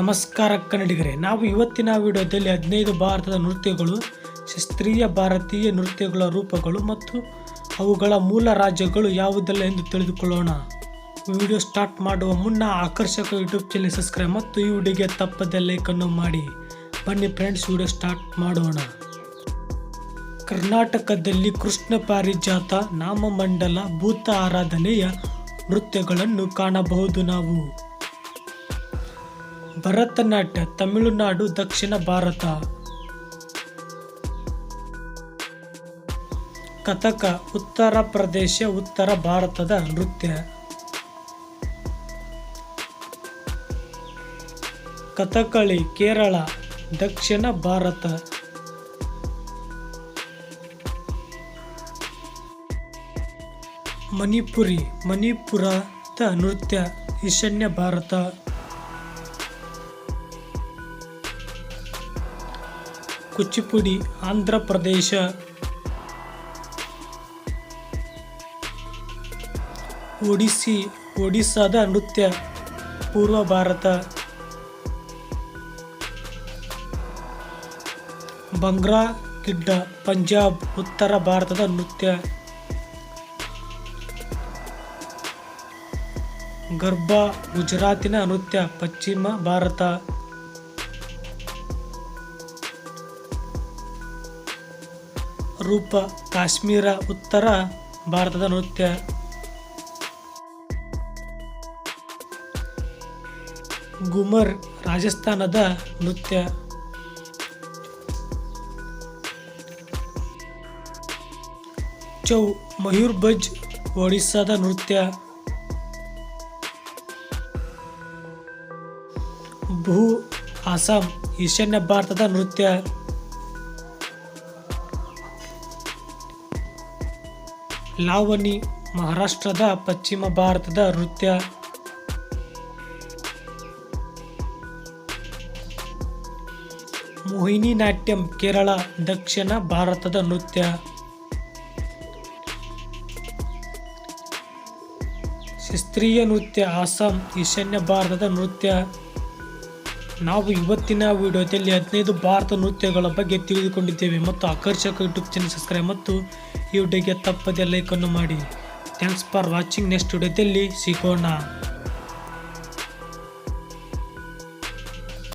ನಮಸ್ಕಾರ ಕನ್ನಡಿಗರೇ, ನಾವು ಇವತ್ತಿನ ವಿಡಿಯೋದಲ್ಲಿ ಹದಿನೈದು ಭಾರತದ ನೃತ್ಯಗಳು, ಶಾಸ್ತ್ರೀಯ ಭಾರತೀಯ ನೃತ್ಯಗಳ ರೂಪಗಳು ಮತ್ತು ಅವುಗಳ ಮೂಲ ರಾಜ್ಯಗಳು ಯಾವುದೆಲ್ಲ ಎಂದು ತಿಳಿದುಕೊಳ್ಳೋಣ. ವಿಡಿಯೋ ಸ್ಟಾರ್ಟ್ ಮಾಡುವ ಮುನ್ನ ಆಕರ್ಷಕ ಯೂಟ್ಯೂಬ್ ಚಾನಲ್ ಸಬ್ಸ್ಕ್ರೈಬ್ ಮತ್ತು ಈ ವಿಡಿಯೋಗೆ ತಪ್ಪದೆ ಲೈಕನ್ನು ಮಾಡಿ. ಬನ್ನಿ ಫ್ರೆಂಡ್ಸ್ ವಿಡಿಯೋ ಸ್ಟಾರ್ಟ್ ಮಾಡೋಣ. ಕರ್ನಾಟಕದಲ್ಲಿ ಕೃಷ್ಣ ಪಾರಿಜಾತ ನಾಮಮಂಡಲ ಭೂತ ಆರಾಧನೆಯ ನೃತ್ಯಗಳನ್ನು ಕಾಣಬಹುದು ನಾವು. ಭರತನಾಟ್ಯ, ತಮಿಳುನಾಡು, ದಕ್ಷಿಣ ಭಾರತ. ಕಥಕ, ಉತ್ತರ ಪ್ರದೇಶ, ಉತ್ತರ ಭಾರತದ ನೃತ್ಯ. ಕಥಕಳಿ, ಕೇರಳ, ದಕ್ಷಿಣ ಭಾರತ. ಮಣಿಪುರಿ, ಮಣಿಪುರದ ನೃತ್ಯ, ಈಶಾನ್ಯ ಭಾರತ. ಕುಚಿಪುಡಿ ಆಂಧ್ರ ಪ್ರದೇಶ ಒಡಿಸ್ಸಿ ಒಡಿಸ್ಸಾದ ನೃತ್ಯ, ಪೂರ್ವ ಭಾರತ. ಬಂಗ್ರಾ ಗಿಡ್ಡ ಪಂಜಾಬ್ ಉತ್ತರ ಭಾರತದ ನೃತ್ಯ. ಗರ್ಭಾ ಗುಜರಾತಿನ ನೃತ್ಯ, ಪಶ್ಚಿಮ ಭಾರತ. ರೂಪ, ಕಾಶ್ಮೀರ, ಉತ್ತರ ಭಾರತದ ನೃತ್ಯ. ಗುಮರ್, ರಾಜಸ್ಥಾನದ ನೃತ್ಯ. ಚೌ ಮಯೂರ್ಭಜ್ ಒಡಿಸ್ಸಾದ ನೃತ್ಯ. ಭೂ, ಅಸ್ಸಾಂ, ಈಶಾನ್ಯ ಭಾರತದ ನೃತ್ಯ. ಲಾವಣಿ ಮಹಾರಾಷ್ಟ್ರದ ಪಶ್ಚಿಮ ಭಾರತದ ನೃತ್ಯ. ಮೋಹಿನಿ ನಾಟ್ಯಂ ಕೇರಳ, ದಕ್ಷಿಣ ಭಾರತದ ನೃತ್ಯ. ಶಾಸ್ತ್ರೀಯ ನೃತ್ಯ, ಅಸ್ಸಾಂ, ಈಶಾನ್ಯ ಭಾರತದ ನೃತ್ಯ. ನಾವು ಇವತ್ತಿನ ವಿಡಿಯೋದಲ್ಲಿ ಹದಿನೈದು ಭಾರತ ನೃತ್ಯಗಳ ಬಗ್ಗೆ ತಿಳಿದುಕೊಂಡಿದ್ದೇವೆ ಮತ್ತು ಆಕರ್ಷಕ ಯೂಟ್ಯೂಬ್ ಚಾನಲ್ ಸಬ್ಸ್ಕ್ರೈಬ್ ಮತ್ತು ಈ ವಿಡಿಯೋಗೆ ತಪ್ಪದೆ ಲೈಕನ್ನು ಮಾಡಿ. Thanks for watching. ನೆಕ್ಸ್ಟ್ ವಿಡಿಯೋದಲ್ಲಿ ಸಿಗೋಣ.